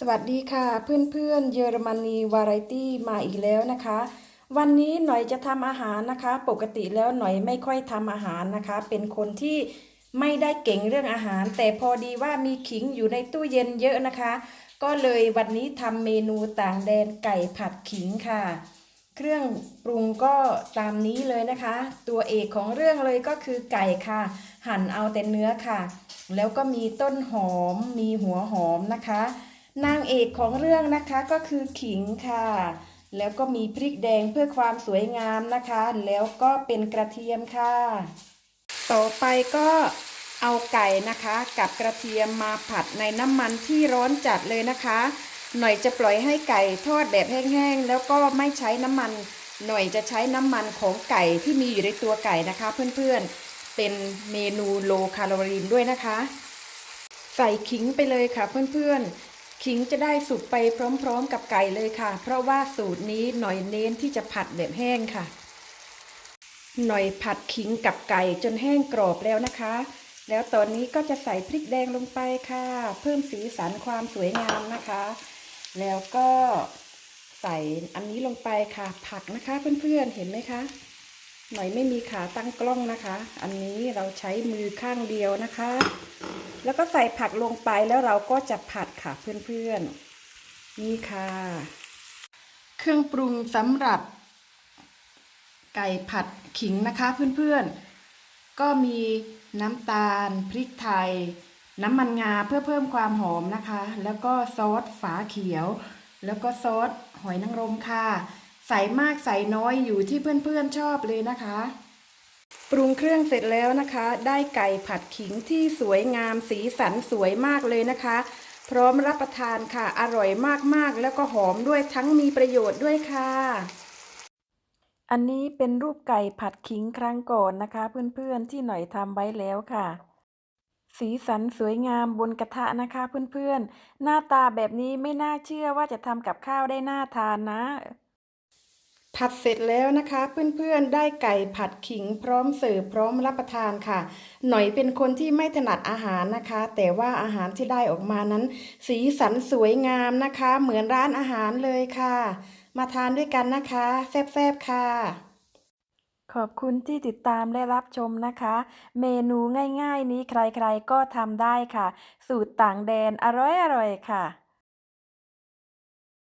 สวัสดีค่ะเพื่อนๆเยอรมนีวาไรตี้มาอีกแล้วนะคะ วันนี้หน่อยจะทำอาหารนะคะ ปกติแล้วหน่อยไม่ค่อยทำอาหารนะคะ เป็นคนที่ไม่ได้เก่งเรื่องอาหาร แต่พอดีว่ามีขิงอยู่ในตู้เย็นเยอะนะคะ ก็เลยวันนี้ทำเมนูต่างแดนไก่ผัดขิงค่ะ เครื่องปรุงก็ตามนี้เลยนะคะ ตัวเอกของเรื่องเลยก็คือไก่ค่ะ หั่นเอาแต่เนื้อค่ะ แล้วก็มีต้นหอมมีหัวหอมนะคะ นางเอกของเรื่องนะคะก็คือขิงค่ะ แล้วก็มีพริกแดงเพื่อความสวยงามนะคะ แล้วก็เป็นกระเทียมค่ะ ต่อไปก็เอาไก่นะคะ กับกระเทียมมาผัดในน้ำมันที่ร้อนจัดเลยนะคะ หน่อยจะปล่อยให้ไก่ทอดแบบแห้งๆแล้วก็ไม่ใช้น้ำมัน หน่อยจะใช้น้ำมันของไก่ที่มีอยู่ในตัวไก่นะคะ เพื่อนๆเป็นเมนูโลแคลอรีนด้วยนะคะ ใส่ขิงไปเลยค่ะเพื่อนๆ ขิงจะได้สุกไปพร้อมๆกับไก่เลยค่ะ เพราะว่าสูตรนี้หน่อยเน้นที่จะผัดแบบแห้งค่ะ หน่อยผัดขิงกับไก่จนแห้งกรอบแล้วนะคะ แล้วตอนนี้ก็จะใส่พริกแดงลงไปค่ะ เพิ่มสีสันความสวยงามนะคะ แล้วก็ใส่อันนี้ลงไปค่ะ ผักนะคะเพื่อนๆเห็นไหมคะ หน่อยไม่มีขาตั้งกล้องนะคะ อันนี้เราใช้มือข้างเดียวนะคะ แล้วก็ใส่ผักลงไปแล้วเราก็จะผัดค่ะเพื่อนๆ นี่ค่ะ เครื่องปรุงสำหรับ ไก่ผัดขิงนะคะเพื่อนๆ ก็มีน้ำตาล พริกไทย น้ำมันงาเพื่อเพิ่มความหอมนะคะ แล้วก็ซอสฝาเขียว แล้วก็ซอสหอยนางรมค่ะ ใส่มากใส่น้อยอยู่ที่เพื่อนๆชอบเลยนะคะ ปรุงเครื่องเสร็จแล้วนะคะ ได้ไก่ผัดขิงที่สวยงามสีสันสวยมากเลยนะคะ พร้อมรับประทานค่ะ อร่อยมากๆ แล้วก็หอมด้วยทั้งมีประโยชน์ด้วยค่ะ อันนี้เป็นรูปไก่ผัดขิงครั้งก่อนนะคะ เพื่อนๆที่หน่อยทำไว้แล้วค่ะสีสันสวยงามบนกระทะนะคะเพื่อนๆ หน้าตาแบบนี้ไม่น่าเชื่อว่าจะทำกับข้าวได้น่าทานนะ ผัดเสร็จแล้วนะคะ เพื่อนๆได้ไก่ผัดขิงพร้อมเสิร์ฟพร้อมรับประทานค่ะ หน่อยเป็นคนที่ไม่ถนัดอาหารนะคะ แต่ว่าอาหารที่ได้ออกมานั้น สีสันสวยงามนะคะ เหมือนร้านอาหารเลยค่ะ มาทานด้วยกันนะคะแซ่บๆค่ะ ขอบคุณที่ติดตามและรับชมนะคะ เมนูง่ายๆ นี้ใครๆก็ทำได้ค่ะ สูตรต่างแดนอร่อยๆค่ะ